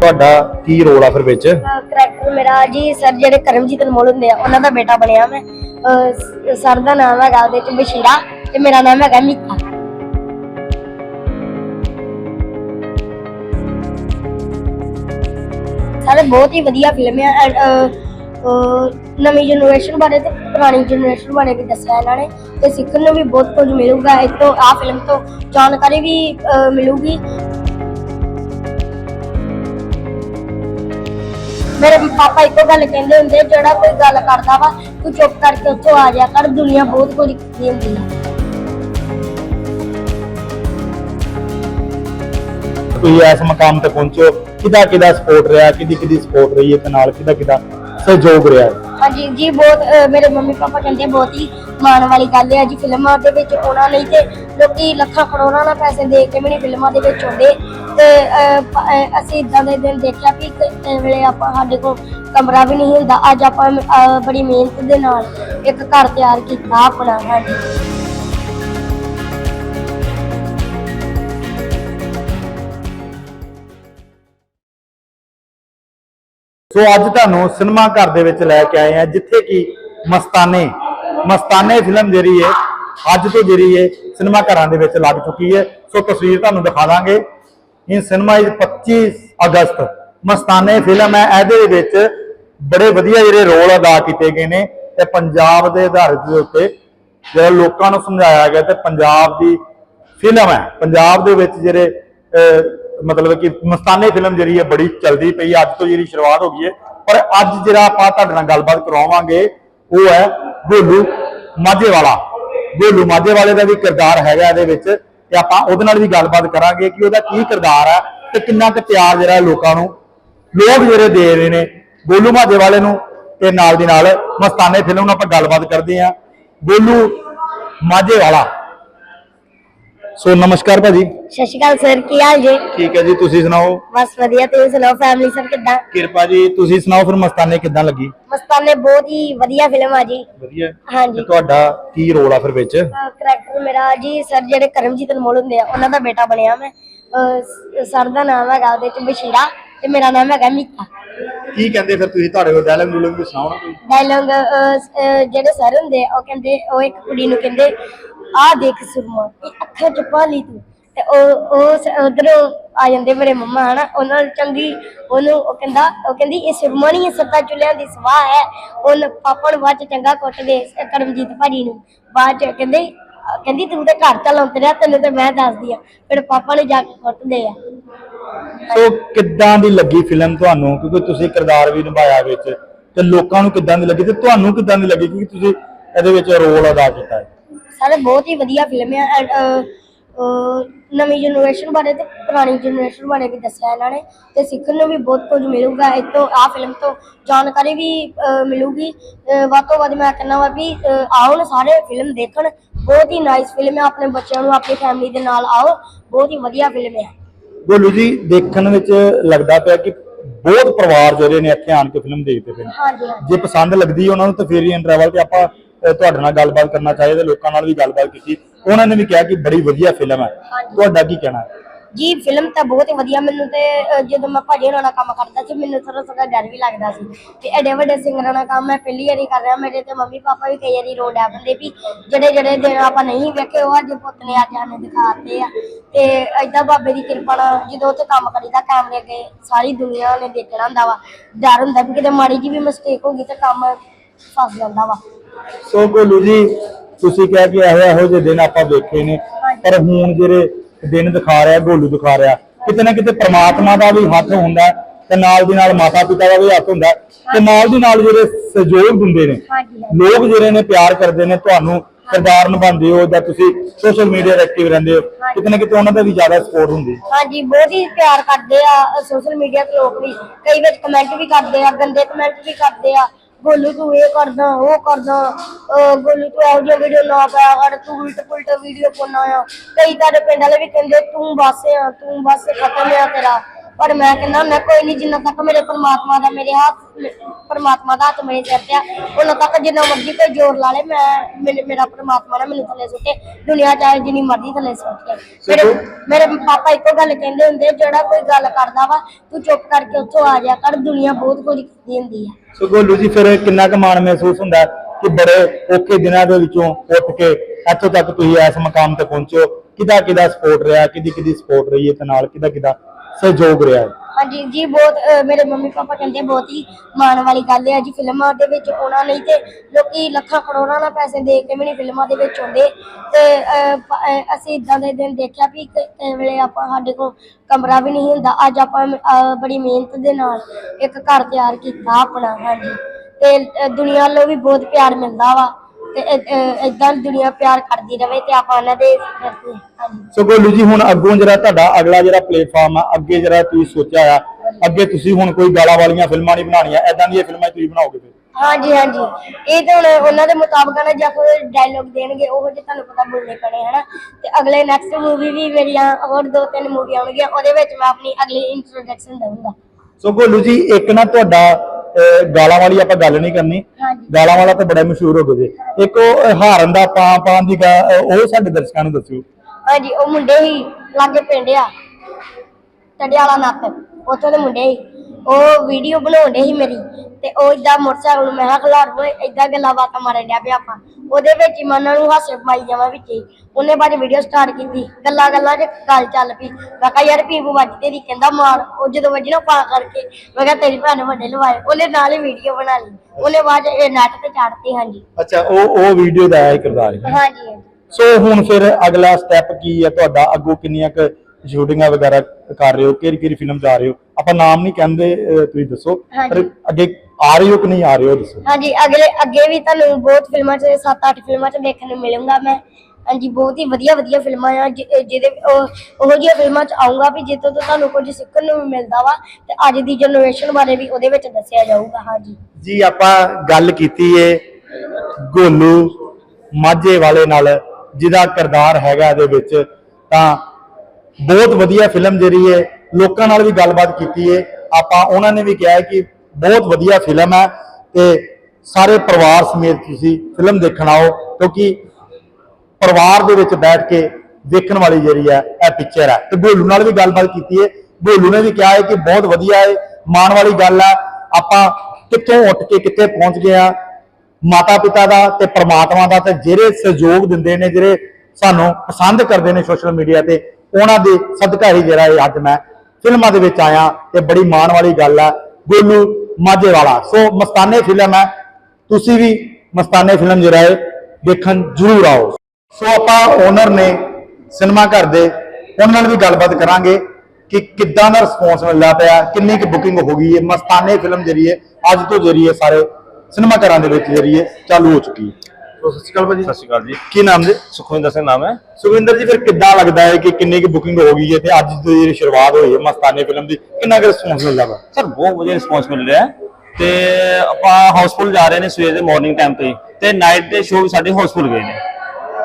ਤੁਹਾਡਾ ਕੀ ਰੋਲ ਆ ਫਿਰ ਵਿੱਚ? ਕਰੈਕਟਰ ਮੇਰਾ ਜੀ ਸਰ ਜਿਹੜੇ ਕਰਮਜੀਤ ਅਨਮੋਲ ਹੁੰਦੇ ਆ, ਉਹਨਾਂ ਦਾ ਬੇਟਾ ਬਣਿਆ ਮੈਂ। ਸਰ ਦਾ ਨਾਮ ਹੈਗਾ ਉਹਦੇ ਚ ਬਸ਼ੀਰਾ ਤੇ ਮੇਰਾ ਨਾਮ ਹੈਗਾ ਮੀਤਾ। ਸਾਰੇ ਬਹੁਤ ਹੀ ਵਧੀਆ ਫਿਲਮ ਹੈ ਨਵੀਂ ਜਨਰੇਸ਼ਨ ਬਾਰੇ ਤੇ ਪੁਰਾਣੀ ਜਨਰੇਸ਼ਨ ਬਾਰੇ ਵੀ ਦੱਸਿਆ ਇਹਨਾਂ ਨੇ ਤੇ ਸਿੱਖਣ ਨੂੰ ਵੀ ਬਹੁਤ ਕੁਝ ਮਿਲੂਗਾ। ਇਸ ਤੋਂ ਆ ਫਿਲਮ ਤੋਂ ਜਾਣਕਾਰੀ ਵੀ ਮਿਲੂਗੀ। ਮੇਰੇ ਪਾਪਾ ਇੱਕੋ ਗੱਲ ਕਹਿੰਦੇ ਹੁੰਦੇ ਜਿਹੜਾ ਕੋਈ ਗੱਲ ਕਰਦਾ ਵਾ ਤੂੰ ਚੁੱਪ ਕਰਕੇ ਉੱਥੋਂ ਆ ਜਾ ਕਰ ਦੁਨੀਆ ਬਹੁਤ ਕੁਝ ਕਰਦੀ ਹੁੰਦੀ ਆ ਤੁਸੀਂ ਇਸ ਮਕਾਮ ਤੇ ਪਹੁੰਚੋ ਕਿਦਾ ਕਿਦਾ ਸਪੋਰਟ ਰਿਹਾ ਕਿਦੀ ਕਿਦੀ ਸਪੋਰਟ ਰਹੀ ਹੈ ਤੇ ਨਾਲ ਕਿਦਾ ਕਿਦਾ ਸਹਿਯੋਗ ਰਿਹਾ ਹੈ? ਹਾਂਜੀ ਜੀ ਬਹੁਤ ਅਹ, ਮੇਰੇ ਮੰਮੀ ਪਾਪਾ ਕਹਿੰਦੇ ਬਹੁਤ ਹੀ ਮਾਣ ਵਾਲੀ ਗੱਲ ਹੈ ਜੀ ਫਿਲਮਾਂ ਦੇ ਵਿੱਚ ਆਉਣਾ ਨਹੀਂ ਤੇ ਲੋਕੀ ਲੱਖਾਂ ਕਰੋੜਾਂ ਨਾਲ ਪੈਸੇ ਦੇ ਕੇ ਵੀ ਨਹੀਂ ਫਿਲਮਾਂ ਦੇ ਵਿੱਚ ਆਉਂਦੇ। ਤੇ ਅਹ, ਪ- ਅਹ, ਅਸੀਂ ਇਦਾਂ ਦੇ ਦਿਨ ਦੇਖਿਆ ਵੀ ਕਈ ਵੇਲੇ ਆਪਾਂ ਸਾਡੇ ਕੋਲ ਕਮਰਾ ਵੀ ਨਹੀਂ ਹੁੰਦਾ। ਅੱਜ ਆਪਾਂ ਅਹ, ਬੜੀ ਮਿਹਨਤ ਦੇ ਨਾਲ ਇੱਕ ਘਰ ਤਿਆਰ ਕੀਤਾ ਆਪਣਾ ਹਾਂਜੀ। ਸੋ ਅੱਜ ਤੁਹਾਨੂੰ ਸਿਨੇਮਾ ਘਰ ਦੇ ਵਿੱਚ ਲੈ ਕੇ ਆਏ ਆ ਜਿੱਥੇ ਕਿ ਮਸਤਾਨੇ ਮਸਤਾਨੇ ਫਿਲਮ ਜਿਹੜੀ ਹੈ, ਅੱਜ ਤੋਂ ਜਿਹੜੀ ਹੈ, ਸਿਨੇਮਾ ਘਰਾਂ ਦੇ ਵਿੱਚ ਲੱਗ ਚੁੱਕੀ ਹੈ। ਸੋ ਤਸਵੀਰ ਤੁਹਾਨੂੰ ਦਿਖਾ ਦਾਂਗੇ। ਇਹ ਸਿਨੇਮਾ ਇਸ 25 ਅਗਸਤ, ਮਸਤਾਨੇ ਫਿਲਮ ਹੈ। ਇਹਦੇ ਵਿੱਚ ਬੜੇ ਵਧੀਆ ਜਿਹੜੇ ਰੋਲ ਅਦਾ ਕੀਤੇ ਗਏ ਨੇ ਤੇ ਪੰਜਾਬ ਦੇ ਆਧਾਰ ਦੇ ਉੱਤੇ ਜਿਹੜਾ ਲੋਕਾਂ ਨੂੰ ਸਮਝਾਇਆ ਗਿਆ ਤੇ ਪੰਜਾਬ ਦੀ ਫਿਲਮ ਹੈ, ਪੰਜਾਬ ਦੇ ਵਿੱਚ ਜਿਹੜੇ ਮਤਲਬ ਕਿ ਮਸਤਾਨੇ ਫਿਲਮ ਜਿਹੜੀ ਹੈ ਬੜੀ ਚੱਲਦੀ ਪਈ ਅੱਜ ਤੋਂ ਜਿਹੜੀ ਸ਼ੁਰੂਆਤ ਹੋ ਗਈ ਹੈ। ਪਰ ਅੱਜ ਜਿਹੜਾ ਆਪਾਂ ਤੁਹਾਡੇ ਨਾਲ ਗੱਲਬਾਤ ਕਰਾਵਾਂਗੇ, ਉਹ ਹੈ ਗੋਲੂ ਮਾਝੇ ਵਾਲਾ ਗੋਲੂ ਮਾਝੇ ਵਾਲੇ ਦਾ ਵੀ ਕਿਰਦਾਰ ਹੈਗਾ ਇਹਦੇ ਵਿੱਚ ਤੇ ਆਪਾਂ ਉਹਦੇ ਨਾਲ ਵੀ ਗੱਲਬਾਤ ਕਰਾਂਗੇ ਕਿ ਉਹਦਾ ਕੀ ਕਿਰਦਾਰ ਹੈ ਤੇ ਕਿੰਨਾ ਕੁ ਪਿਆਰ ਜਿਹੜਾ ਲੋਕਾਂ ਨੂੰ ਲੋਕ ਜਿਹੜੇ ਦੇ ਰਹੇ ਨੇ ਗੋਲੂ ਮਾਝੇ ਵਾਲੇ ਨੂੰ ਤੇ ਨਾਲ ਦੀ ਨਾਲ ਮਸਤਾਨੇ ਫਿਲਮ ਨੂੰ ਆਪਾਂ ਗੱਲਬਾਤ ਕਰਦੇ ਹਾਂ। ਗੋਲੂ ਮਾਝੇ ਵਾਲਾ ਸੋ ਨਮਸਕਾਰ ਭਾਜੀ। ਸਤਿ ਸ਼੍ਰੀ ਅਕਾਲ ਸਰ ਕੀ ਹਾਲ ਜੀ? ਠੀਕ ਹੈ ਜੀ ਤੁਸੀਂ ਸੁਣਾਓ? ਬਸ ਵਧੀਆ ਤੁਸੀਂ ਸੁਣਾਓ ਫੈਮਿਲੀ ਸਭ ਕਿੱਦਾਂ? ਕਿਰਪਾ ਜੀ ਤੁਸੀਂ ਸੁਣਾਓ ਫਿਰ ਮਸਤਾਨੇ ਕਿੱਦਾਂ ਲੱਗੀ? ਮਸਤਾਨੇ ਬਹੁਤ ਹੀ ਵਧੀਆ ਫਿਲਮ ਆ ਜੀ। ਵਧੀਆ। ਹਾਂਜੀ। ਤੁਹਾਡਾ ਕੀ ਰੋਲ ਆ ਫਿਰ ਵਿੱਚ? ਕਰੈਕਟਰ ਮੇਰਾ ਜੀ ਸਰ ਜਿਹੜੇ ਕਰਮਜੀਤ ਅਨਮੋਲ ਹੁੰਦੇ ਆ ਉਹਨਾਂ ਦਾ ਬੇਟਾ ਬਣਿਆ ਮੈਂ। ਸਰ ਦਾ ਨਾਮ ਹੈਗਾ ਉਹਦੇ ਚ ਬਸ਼ੀਰਾ ਤੇ ਮੇਰਾ ਨਾਮ ਹੈਗਾ ਮੀਤਾ। ਕੀ ਕਹਿੰਦੇ ਫਿਰ ਤੁਸੀਂ ਤੁਹਾਡੇ ਕੋਲ ਡਾਇਲੌਗ ਡੂਲੌਗ ਵੀ ਸੁਣਾਓ ਨਾ ਕੋਈ? ਡਾਇਲੌਗ ਜਿਹੜੇ ਸਰ ਹੁੰਦੇ ਉਹ ਕਹਿੰਦੇ ਉਹ ਇੱਕ ਕੁੜੀ ਨੂੰ ਕਹਿੰਦੇ ਆਹ ਦੇਖ ਸੁਰਮਾ, ਇਹ ਅੱਖਾਂ ਚ ਪਾ ਲਈ ਤੂੰ। ਤੇ ਉਹ ਉਹ ਉਧਰੋਂ ਆ ਜਾਂਦੇ ਮੇਰੇ ਮੰਮਾ, ਹਨਾ? ਉਹਨਾਂ ਨੂੰ ਚੰਗੀ, ਉਹਨੂੰ ਉਹ ਕਹਿੰਦਾ, ਉਹ ਕਹਿੰਦੀ, ਇਹ ਸੁਰਮਾ ਨਹੀਂ ਇਹ ਸੱਤਾ ਚੁੱਲਿਆਂ ਦੀ ਸਵਾਹ ਹੈ। ਉਹਨ ਪਾਪਾ ਬਾਅਦ ਚੰਗਾ ਕੁੱਟਦੇ ਅਹ ਕਰਮਜੀਤ ਭਾਜੀ ਨੂੰ। ਬਾਅਦ ਚ ਕਹਿੰਦੇ, ਕਹਿੰਦੀ, ਤੂੰ ਤੇ ਘਰ ਚੱਲ ਉਤਰਿਆ ਤੈਨੂੰ ਤੇ ਮੈਂ ਦੱਸਦੀ ਆ। ਫਿਰ ਪਾਪਾ ਨੇ ਜਾ ਕੇ ਕੁੱਟਦੇ ਆ। ਸੋ ਕਿੱਦਾਂ ਦੀ ਲੱਗੀ ਫਿਲਮ ਤੁਹਾਨੂੰ? ਕਿਉਂਕਿ ਤੁਸੀਂ ਕਿਰਦਾਰ ਵੀ ਨਿਭਾਇਆ ਵਿੱਚ। ਤੇ ਲੋਕਾਂ ਨੂੰ ਕਿੱਦਾਂ ਦੀ ਲੱਗੀ? ਤੇ ਤੁਹਾਨੂੰ ਕਿੱਦਾਂ ਦੀ ਲੱਗੀ? ਕਿਉਂਕਿ ਤੁਸੀਂ ਇਹਦੇ ਵਿੱਚ ਰੋਲ ਅਦਾ ਕੀਤਾ ਹੈ। ਸਾਰੇ ਬਹੁਤ ਹੀ ਵਧੀਆ ਫਿਲਮ ਹੈ ਅਹ, ਨਵੀਂ ਜਨਰੇਸ਼ਨ ਬਾਰੇ ਤੇ ਪੁਰਾਣੀ ਜਨਰੇਸ਼ਨ ਬਾਰੇ ਵੀ ਦੱਸਿਆ ਇਹਨਾਂ ਨੇ ਤੇ ਸਿੱਖਣ ਨੂੰ ਵੀ ਬਹੁਤ ਕੁਝ ਮਿਲੂਗਾ ਇਸ ਤੋਂ ਆ ਫਿਲਮ ਤੋਂ ਜਾਣਕਾਰੀ ਵੀ ਮਿਲੂਗੀ ਵੱਧ ਤੋਂ ਵੱਧ ਮੈਂ ਕਹਿੰਦਾ ਵਾ ਵੀ ਨਾ ਸਾਰੇ ਫਿਲਮ ਦੇਖਣ ਬਹੁਤ ਹੀ ਨਾਈਸ ਫਿਲਮ ਹੈ ਆਪਣੇ ਬੱਚਿਆਂ ਨੂੰ ਆਪਣੀ ਫੈਮਿਲੀ ਦੇ ਨਾਲ ਆਓ ਬਹੁਤ ਹੀ ਵਧੀਆ ਫਿਲਮ ਹੈ ਗੋਲੂ ਜੀ ਦੇਖਣ ਵਿੱਚ ਲੱਗਦਾ ਪਿਆ ਕਿ ਬਹੁਤ ਪਰਿਵਾਰ ਜਿਹੜੇ ਨੇ ਇੱਥੇ ਆਣ ਕੇ ਫਿਲਮ ਦੇਖਦੇ ਪਏ ਨੇ। ਜੇ ਪਸੰਦ ਲੱਗਦੀ ਹੈ ਉਹਨਾਂ ਨੂੰ ਤਾਂ ਫੇਰ ਹੀ ਟਰੈਵਲ ਤੇ ਆਪਾਂ ਤੁਹਾਡੇ ਨਾਲ ਗੱਲਬਾਤ ਕਰਨਾ ਚਾਹੀਏ ਤੇ ਲੋਕਾਂ ਨਾਲ ਵੀ ਗੱਲਬਾਤ ਕੀਤੀ। ਉਹਨਾਂ ਨੇ ਵੀ ਕਿਹਾ ਕਿ ਬੜੀ ਵਧੀਆ ਫਿਲਮ ਹੈ। ਤੁਹਾਡਾ ਕੀ ਕਹਿਣਾ ਹੈ? ਜੀ ਫਿਲਮ ਤਾਂ ਬਹੁਤ ਹੀ ਵਧੀਆ। ਮੈਨੂੰ ਤੇ ਅਹ, ਜਦੋਂ ਮੈਂ ਭਾਜੀ ਹੋਣਾ ਨਾਲ ਕੰਮ ਕਰਦਾ ਸੀ ਮੈਨੂੰ ਥੋੜਾ ਥੋੜਾ ਡਰ ਵੀ ਲੱਗਦਾ ਸੀ ਤੇ ਐਡੇ ਵੱਡੇ ਸਿੰਗਰਾਂ ਨਾਲ ਕੰਮ ਮੈਂ ਪਹਿਲੀ ਵਾਰੀ ਕਰ ਰਿਹਾ। ਮੇਰੇ ਤੇ ਮੰਮੀ ਪਾਪਾ ਵੀ ਕਈ ਵਾਰੀ ਰੋਡ ਆ ਬੰਦੇ ਵੀ ਜਿਹੜੇ ਜਿਹੜੇ ਦਿਨ ਆਪਾਂ ਨਹੀਂ ਵੇਖੇ ਉਹ ਅੱਜ ਪੁੱਤ ਨੇ ਅੱਜ ਸਾਨੂੰ ਦਿਖਾਤੇ ਆ। ਤੇ ਏਦਾਂ ਬਾਬੇ ਦੀ ਕਿਰਪਾ ਨਾਲ ਜਦੋਂ ਉੱਥੇ ਕੰਮ ਕਰੀਦਾ ਕੈਮਰੇ ਅੱਗੇ ਸਾਰੀ ਦੁਨੀਆ ਨੇ ਦੇਖਣਾ ਹੁੰਦਾ ਵਾ। ਡਰ ਹੁੰਦਾ ਵੀ ਕਿਤੇ ਮਾੜੀ ਜੀ ਵੀ ਮਿਸਟੇਕ ਹੋ ਗਈ ਤੇ ਕੰਮ ਫਸ ਜਾਂਦਾ ਵਾ। ਸੋ ਗੋਲੂ ਜੀ ਤੁਸੀਂ ਕਿਹਾ ਕਿ ਇਹੋ ਇਹੋ ਜਿਹੇ ਦਿਨ ਆਪਾਂ ਵੇਖੇ ਨੇ ਪਰ ਹੁਣ ਜਿਹੜੇ ਦਿਨ ਦਿਖਾ ਰਿਹਾ ਗੋਲੂ ਦਿਖਾ ਰਿਹਾ ਕਿਤੇ ਨਾ ਕਿਤੇ ਪ੍ਰਮਾਤਮਾ ਦਾ ਵੀ ਹੱਥ ਹੁੰਦਾ ਤੇ ਨਾਲ ਦੀ ਨਾਲ ਮਾਤਾ ਪਿਤਾ ਦਾ ਵੀ ਹੱਥ ਹੁੰਦਾ ਤੇ ਨਾਲ ਦੀ ਨਾਲ ਜਿਹੜੇ ਸਹਿਯੋਗ ਦਿੰਦੇ ਨੇ ਲੋਕ ਜਿਹੜੇ ਨੇ ਪਿਆਰ ਕਰਦੇ ਨੇ ਤੁਹਾਨੂੰ ਕਿਰਦਾਰ ਨਿਭਾਉਂਦੇ ਹੋ ਜਾਂ ਤੁਸੀਂ ਸੋਸ਼ਲ ਮੀਡੀਆ ਤੇ ਐਕਟਿਵ ਰਹਿੰਦੇ ਹੋ ਕਿਤੇ ਨਾ ਕਿਤੇ ਉਹਨਾਂ ਦਾ ਵੀ ਜ਼ਿਆਦਾ ਸਪੋਰਟ ਹੁੰਦੀ ਹੈ ਹਾਂਜੀ ਬਹੁਤ ਹੀ ਪਿਆਰ ਕਰਦੇ ਆ ਸੋਸ਼ਲ ਮੀਡੀਆ ਤੇ ਲੋਕ ਵੀ ਕਈ ਵਿੱਚ ਕਮੈਂਟ ਵੀ ਕਰਦੇ ਆ ਗੰਦੇ ਕਮੈਂਟ ਵੀ ਕਰਦੇ ਆ ਗੋਲੂ ਤੂੰ ਇਹ ਕਰਦਾ, ਉਹ ਕਰਦਾ। ਅਹ ਗੋਲੂ ਤੂੰ ਇਹੋ ਜਿਹੀ ਵੀਡੀਓ ਨਾ ਪਾਇਆ ਕਰ, ਤੂੰ ਉਲਟ ਪੁਲਟ ਵੀਡੀਓ ਪਾਉਣਾ ਆ। ਕਈ ਤੁਹਾਡੇ ਪਿੰਡ ਵਾਲੇ ਵੀ ਕਹਿੰਦੇ, ਤੂੰ ਬਸ ਆ, ਤੂੰ ਬਸ ਖਤਮ ਆ ਤੇਰਾ। ਪਰ ਮੈਂ ਕਹਿੰਦਾ ਮੈਂ ਕੋਈ ਨਹੀਂ ਜਿੰਨਾ ਤੱਕ ਮੇਰੇ ਪਰਮਾਤਮਾ ਦਾ ਮੇਰੇ ਹੱਥ ਪਰਮਾਤਮਾ ਦਾ ਹੱਥ ਮੇਰੇ ਸਿਰ ਤੇ ਆ ਉਹਨਾਂ ਤੱਕ ਜਿੰਨਾ ਮਰਜ਼ੀ ਕੋਈ ਜ਼ੋਰ ਲਾ ਲੇ ਮੈਂ ਮੇਰੇ- ਪਰਮਾਤਮਾ ਨਾ ਮੈਨੂੰ ਥੱਲੇ ਸੁੱਟੇ ਦੁਨੀਆ ਚਾਹੇ ਜਿੰਨੀ ਮਰਜ਼ੀ ਥੱਲੇ ਸੁੱਟ ਮੇਰੇ ਮੇਰੇ ਪਾਪਾ ਇੱਕੋ ਗੱਲ ਕਹਿੰਦੇ ਹੁੰਦੇ ਜਿਹੜਾ ਕੋਈ ਗੱਲ ਕਰਦਾ ਵਾ ਤੂੰ ਚੁੱਪ ਕਰਕੇ ਉੱਥੋਂ ਆ ਜਾ ਕਰ ਦੁਨੀਆ ਬਹੁਤ ਕੁਝ ਕਰਦੀ ਹੁੰਦੀ ਆ। ਸੋ ਗੋਲੂ ਜੀ ਫਿਰ ਕਿੰਨਾ ਕੁ ਮਾਣ ਮਹਿਸੂਸ ਹੁੰਦਾ ਕਿ ਬੜੇ ਔਖੇ ਦਿਨਾਂ ਦੇ ਵਿੱਚੋਂ ਉੱਠ ਕੇ ਇੱਥੋਂ ਤੱਕ ਤੁਸੀਂ ਇਸ ਮਕਾਮ ਤੇ ਪਹੁੰਚੇ ਹੋ? ਕਿਹਦਾ ਕਿਹਦਾ ਸਪੋਰਟ ਰਿਹਾ ਕਿਹਦੀ ਕਿਹਦੀ ਸਪੋਰਟ ਰਹੀ ਹੈ ਤੇ ਨਾਲ ਕਿਹਦਾ ਕਿਹਦਾ ਸਹਿਯੋਗ ਰਿਹਾ ਹੈ। ਹਾਂਜੀ ਜੀ ਬਹੁਤ ਅਹ, ਮੇਰੇ ਮੰਮੀ ਪਾਪਾ ਕਹਿੰਦੇ ਬਹੁਤ ਹੀ ਮਾਣ ਵਾਲੀ ਗੱਲ ਹੈ ਜੀ ਫਿਲਮਾਂ ਦੇ ਵਿੱਚ ਆਉਣਾ ਨਹੀਂ ਤੇ ਲੋਕੀ ਲੱਖਾਂ ਕਰੋੜਾਂ ਨਾਲ ਪੈਸੇ ਦੇ ਕੇ ਵੀ ਨਹੀਂ ਫਿਲਮਾਂ ਦੇ ਵਿੱਚ ਆਉਂਦੇ। ਤੇ ਅਹ, ਪ- ਅਹ, ਅਸੀਂ ਇਦਾਂ ਦੇ ਦਿਨ ਦੇਖਿਆ ਵੀ ਕ- ਕਈ ਵੇਲੇ ਆਪਾਂ ਸਾਡੇ ਕੋਲ ਕਮਰਾ ਵੀ ਨਹੀਂ ਹੁੰਦਾ। ਅੱਜ ਆਪਾਂ ਅਹ, ਬੜੀ ਮਿਹਨਤ ਦੇ ਨਾਲ ਇੱਕ ਘਰ ਤਿਆਰ ਕੀਤਾ ਆਪਣਾ ਹਾਂਜੀ। ਤੇ ਅਹ, ਦੁਨੀਆ ਵੱਲੋਂ ਵੀ ਬਹੁਤ ਪਿਆਰ ਮਿਲਦਾ ਵਾ। ਤੇ ਇਦਾਂ ਦੁਨੀਆ ਪਿਆਰ ਕਰਦੀ ਰਵੇ ਤੇ ਆਪਾਂ ਉਹਨਾਂ ਦੇ ਹਾਂਜੀ। ਸੋ ਗੋਲੂ ਜੀ ਹੁਣ ਅੱਗੋਂ ਜਿਹੜਾ ਤੁਹਾਡਾ ਅਗਲਾ ਜਿਹੜਾ ਪਲੇਟਫਾਰਮ ਆ ਅੱਗੇ ਜਿਹੜਾ ਤੁਸੀਂ ਸੋਚਿਆ ਆ ਅੱਗੇ ਤੁਸੀਂ ਹੁਣ ਕੋਈ ਗਾਲਾਂ ਵਾਲੀਆਂ ਫਿਲਮਾਂ ਨਹੀਂ ਬਣਾਉਣੀਆਂ ਐਦਾਂ ਦੀਆਂ ਫਿਲਮਾਂ ਤੁਸੀਂ ਬਣਾਓਗੇ ਫਿਰ? ਹਾਂਜੀ ਹਾਂਜੀ। ਇਹ ਤਾਂ ਹੁਣ ਉਹਨਾਂ ਦੇ ਮੁਤਾਬਕ ਨਾ ਜਾਂ ਕੋਈ ਡਾਇਲੋਗ ਦੇਣਗੇ ਉਹ ਜੇ ਤੁਹਾਨੂੰ ਪਤਾ ਬੋਲਣੇ ਪੈਣੇ ਹਨਾ। ਤੇ ਅਗਲੇ ਨੈਕਸਟ ਮੂਵੀ ਵੀ ਮੇਰੀਆਂ ਹੋਰ ਦੋ ਤਿੰਨ ਮੂਵੀ ਆਉਣਗੀਆਂ ਉਹਦੇ ਵਿੱਚ ਮੈਂ ਆਪਣੀ ਅਗਲੀ ਇੰਟਰੋਡਕਸ਼ਨ ਦਊਂਗਾ। ਸੋ ਗੋਲੂ ਜੀ ਇੱਕ ਨਾ ਤੁਹਾਡਾ ਗਾਲਾਂ ਵਾਲੀ ਆਪਾਂ ਗੱਲ ਨਹੀਂ ਕਰਨੀ। ਗਾਲਾਂ ਵਾਲਾ ਤਾਂ ਬੜਾ ਮਸ਼ਹੂਰ ਹੋ ਜੀ। ਇੱਕ ਉਹ ਹਾਰਨ ਦਾ ਪਾਂ ਪਾਂ ਦੀ ਉਹ ਸਾਡੇ ਦਰਸ਼ਕਾਂ ਨੂੰ ਦੱਸਿਓ। ਹਾਂਜੀ ਉਹ ਮੁੰਡੇ ਹੀ ਲਾਗੇ ਪਿੰਡ ਆ। ਟੜਿਆਲਾ ਨੱਤ ਉੱਥੋਂ ਦੇ ਮੁੰਡੇ ਹੀ। ਉਹ ਵੀਡੀਓ ਬਣਾਉਂਦੇ ਸੀ ਮੇਰੀ ਤੇ ਉਹ ਇਦਾਂ ਮੋਟਰਸਾਈਕਲ ਨੂੰ ਮੈਂ ਕਿਹਾ ਖਲਾਰ ਹੋਏ ਇਦਾਂ ਗੱਲਾਂ ਬਾਤਾਂ ਮਾਰਨ ਡਿਆ ਪਿਆ ਆਪਾਂ। ਉਹਦੇ ਵਿੱਚ ਹੀ ਮੈਂ ਉਹਨਾਂ ਨੂੰ ਹਾਸੇ ਪਾਈ ਜਾਵਾਂ ਵਿੱਚ ਹੀ। ਉਹਨੇ ਬਾਅਦ ਵੀਡੀਓ ਸਟਾਰਟ ਕੀਤੀ ਗੱਲਾਂ ਗੱਲਾਂ 'ਚ ਗੱਲ ਚੱਲ ਪਈ। ਮੈਂ ਕਿਹਾ ਯਾਰ ਪੀਪੂ ਵੱਜਦੇ ਦੀ ਕਹਿੰਦਾ ਮਾਰ। ਉਹ ਜਦੋਂ ਵੱਜਣਾ ਪਾ ਕਰਕੇ ਮੈਂ ਕਿਹਾ ਤੇਰੀ ਭੈਣ ਵੱਡੇ ਲਵਾਏ ਉਹਨੇ ਨਾਲ ਹੀ ਵੀਡੀਓ ਬਣਾ ਲਈ। ਉਹਨੇ ਬਾਅਦ 'ਚ ਇਹ ਨੈਟ ਤੇ ਛੱਡਤੀ ਹਾਂਜੀ। ਅੱਛਾ ਉਹ ਉਹ ਵੀਡੀਓ ਦਾ ਹੈ ਕਿਰਦਾਰ ਹੈ। ਹਾਂਜੀ ਹਾਂਜੀ। ਸੋ ਹੁਣ ਫਿਰ ਅਗਲਾ ਸਟੈਪ ਕੀ ਹੈ? ਤੁਹਾਡਾ ਅੱਗੋਂ ਕਿੰਨੀਆਂ ਕੁ ਸ਼ੂਟਿੰਗਾਂ ਵਗੈਰਾ ਕਰ ਰਹੇ ਹੋ ਕਿਹੜੀ ਕਿਹੜੀ ਫਿਲਮ ਜਾ ਰਹੇ ਹੋ? ਆਪਾਂ ਨਾਮ ਨਹੀਂ ਕਹਿੰਦੇ ਅਹ, ਤੁਸੀਂ ਦੱਸੋ ਪਰ ਹਾਂਜੀ। ਅੱਗੇ ਆ ਰਹੇ ਹੋ ਕਿ ਨਹੀਂ ਆ ਰਹੇ ਹੋ ਦੱਸੋ। ਹਾਂਜੀ ਅਗਲੇ ਅੱਗੇ ਵੀ ਤੁਹਾਨੂੰ ਬਹੁਤ ਫਿਲਮਾਂ 'ਚ 7-8 ਫਿਲਮਾਂ 'ਚ ਦੇਖਣ ਨੂੰ ਮਿਲੂੰਗਾ ਮੈਂ। ਹਾਂਜੀ ਬਹੁਤ ਹੀ ਵਧੀਆ ਵਧੀਆ ਫਿਲਮਾਂ ਆ ਜਿ- ਜਿਹਦੇ ਉਹ ਉਹੋ ਜਿਹੀਆਂ ਫਿਲਮਾਂ 'ਚ ਆਉਂਗਾ ਵੀ ਜਿੱਥੋਂ ਤੋਂ ਤੁਹਾਨੂੰ ਕੁਝ ਸਿੱਖਣ ਨੂੰ ਵੀ ਮਿਲਦਾ ਵਾ ਤੇ ਅੱਜ ਦੀ ਜਨਰੇਸ਼ਨ ਬਾਰੇ ਵੀ ਉਹਦੇ ਵਿੱਚ ਦੱਸਿਆ ਜਾਊਗਾ ਹਾਂਜੀ। ਜੀ ਆਪਾਂ ਗੱਲ ਕੀਤੀ ਏ ਗੋਲੂ ਮਾਝੇ ਵਾਲੇ ਨਾਲ ਜਿਹਦਾ ਕਿਰਦਾਰ ਹੈਗਾ ਇਹਦੇ ਵਿੱਚ ਤਾਂ ਬਹੁਤ ਵਧੀਆ ਫਿਲਮ ਜਿਹੜੀ ਹੈ। ਲੋਕਾਂ ਨਾਲ ਵੀ ਗੱਲਬਾਤ ਕੀਤੀ ਹੈ। ਆਪਾਂ ਉਹਨਾਂ ਨੇ ਵੀ ਕਿਹਾ ਹੈ ਕਿ ਬਹੁਤ ਵਧੀਆ ਫਿਲਮ ਹੈ ਤੇ ਸਾਰੇ ਪਰਿਵਾਰ ਸਮੇਤ ਤੁਸੀਂ ਫਿਲਮ ਦੇਖਣ ਆਓ, ਕਿਉਂਕਿ ਪਰਿਵਾਰ ਦੇ ਵਿੱਚ ਬੈਠ ਕੇ ਦੇਖਣ ਵਾਲੀ ਜਿਹੜੀ ਹੈ, ਇਹ ਪਿਕਚਰ ਹੈ। ਤੇ ਭੋਲੂ ਨਾਲ ਵੀ ਗੱਲਬਾਤ ਕੀਤੀ ਹੈ। ਭੋਲੂ ਨੇ ਵੀ ਕਿਹਾ ਹੈ ਕਿ ਬਹੁਤ ਵਧੀਆ ਹੈ, ਮਾਣ ਵਾਲੀ ਗੱਲ ਹੈ। ਆਪਾਂ ਕਿੱਥੋਂ ਉੱਠ ਕੇ ਕਿੱਥੇ ਪਹੁੰਚ ਗਏ ਆ ਮਾਤਾ ਪਿਤਾ ਦਾ ਤੇ ਪ੍ਰਮਾਤਮਾ ਦਾ ਤੇ ਜਿਹੜੇ ਸਹਿਯੋਗ ਦਿੰਦੇ ਨੇ, ਜਿਹੜੇ ਸਾਨੂੰ ਪਸੰਦ ਕਰਦੇ ਨੇ ਸੋਸ਼ਲ ਮੀਡੀਆ ਤੇ ਉਹਨਾਂ ਦੇ ਸਦਕਾ ਹੀ ਜਿਹੜਾ ਇਹ ਅੱਜ ਮੈਂ ਫਿਲਮਾਂ ਦੇ ਵਿੱਚ ਆਇਆ ਤੇ ਬੜੀ ਮਾਣ ਵਾਲੀ ਗੱਲ ਹੈ, ਗੋਲੂ ਮਾਝੇ ਵਾਲਾ ਸੋ ਮਸਤਾਨੇ ਫਿਲਮ ਹੈ, ਤੁਸੀਂ ਵੀ ਮਸਤਾਨੇ ਫਿਲਮ ਜਿਹੜਾ ਹੈ, ਦੇਖਣ ਜ਼ਰੂਰ ਆਓ। ਸੋ ਆਪਾਂ ਓਨਰ ਨੇ ਸਿਨੇਮਾ ਘਰ ਦੇ, ਉਹਨਾਂ ਨਾਲ ਵੀ ਗੱਲਬਾਤ ਕਰਾਂਗੇ ਕਿ ਕਿੱਦਾਂ ਦਾ ਰਿਸਪੌਂਸ ਮਿਲਦਾ ਪਿਆ, ਕਿੰਨੀ ਕੁ ਬੁਕਿੰਗ ਹੋ ਗਈ ਹੈ, ਮਸਤਾਨੇ ਫਿਲਮ ਜਿਹੜੀ ਹੈ, ਅੱਜ ਤੋਂ ਜਿਹੜੀ ਹੈ ਸਾਰੇ ਸਿਨੇਮਾ ਘਰਾਂ ਦੇ ਵਿੱਚ ਜਿਹੜੀ ਹੈ, ਚਾਲੂ ਹੋ ਚੁੱਕੀ ਹੈ। ਸਤਿ ਸ਼੍ਰੀ ਅਕਾਲ ਭਾਜੀ। ਸਤਿ ਸ਼੍ਰੀ ਅਕਾਲ ਜੀ। ਕੀ ਨਾਮ ਜੀ? ਸੁਖਵਿੰਦਰ ਸਿੰਘ ਨਾਮ ਹੈ। ਸੁਖਵਿੰਦਰ ਜੀ ਫਿਰ ਕਿੱਦਾਂ ਲੱਗਦਾ ਹੈ ਕਿ ਕਿੰਨੀ ਕੁ ਬੁਕਿੰਗ ਹੋ ਗਈ ਹੈ ਤੇ ਅੱਜ ਤੋਂ ਜਿਹੜੀ ਸ਼ੁਰੂਆਤ ਹੋਈ ਹੈ ਮਸਤਾਨੇ ਫਿਲਮ ਦੀ ਕਿੰਨਾ ਕੁ ਰਿਸਪੌਂਸ ਮਿਲਦਾ ਵਾ? ਸਰ ਬਹੁਤ ਵਧੀਆ ਰਿਸਪੌਂਸ ਮਿਲ ਰਿਹਾ ਹੈ। ਤੇ ਆਪਾਂ ਹਾਊਸਫੁੱਲ ਜਾ ਰਹੇ ਨੇ ਸਵੇਰ ਦੇ ਮਾਰਨਿੰਗ ਟਾਈਮ ਤੇ ਹੀ। ਤੇ ਨਾਈਟ ਦੇ ਸ਼ੋਅ ਵੀ ਸਾਡੇ ਹਾਊਸਫੁੱਲ ਗਏ ਨੇ।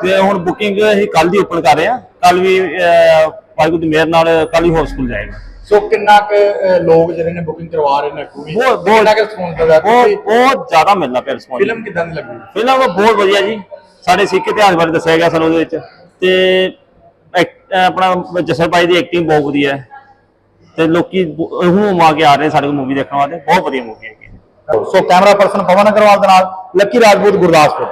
ਤੇ ਹੁਣ ਬੁਕਿੰਗ ਅਸੀਂ ਕੱਲ ਦੀ ਓਪਨ ਕਰ ਰਹੇ ਹਾਂ। ਕੱਲ ਵੀ ਵਾਹਿਗੁਰੂ ਦੀ ਮਿਹਰ ਨਾਲ ਕੱਲ ਹੀ ਹਾਊਸਫੁੱਲ ਜਾਏਗਾ। ਸੋ ਕਿੰਨਾ ਕੁ ਅਹ, ਲੋਕ ਜਿਹੜੇ ਨੇ ਬੁਕਿੰਗ ਕਰਵਾ ਰਹੇ ਨੇ ਵੀ ਬਹੁਤ- ਬਹੁਤ- ਕਿੰਨਾ ਕੁ ਰਿਸਪੌਂਸ ਮਿਲਦਾ ਬਹੁਤ ਤੁਸੀਂ ਬਹੁਤ ਜ਼ਿਆਦਾ ਮਿਲਦਾ ਪਿਆ ਰਿਸਪੌਂਸ ਫਿਲਮ ਕਿੱਦਾਂ ਦੀ ਲੱਗੀ? ਫਿਲਮ ਬਹੁਤ ਵਧੀਆ ਜੀ। ਸਾਡੇ ਸਿੱਖ ਇਤਿਹਾਸ ਬਾਰੇ ਦੱਸਿਆ ਗਿਆ ਸਾਨੂੰ ਉਹਦੇ ਵਿੱਚ। ਤੇ ਐਕ- ਆਪਣਾ ਜਸਰ ਭਾਈ ਦੀ ਐਕਟਿੰਗ ਬਹੁਤ ਵਧੀਆ ਹੈ। ਤੇ ਲੋਕੀ ਹੂੰ ਮਾ ਕੇ ਆ ਰਹੇ ਸਾਡੇ ਕੋਲ ਮੂਵੀ ਦੇਖਣ ਵਾਸਤੇ। ਬਹੁਤ ਵਧੀਆ ਮੂਵੀ ਹੈਗੀ। ਹੈ so camera person Pawan Agarwal ਦੇ ਨਾਲ ਲੱਕੀ ਰਾਜਪੂਤ ਗੁਰਦਾਸਪੁਰ।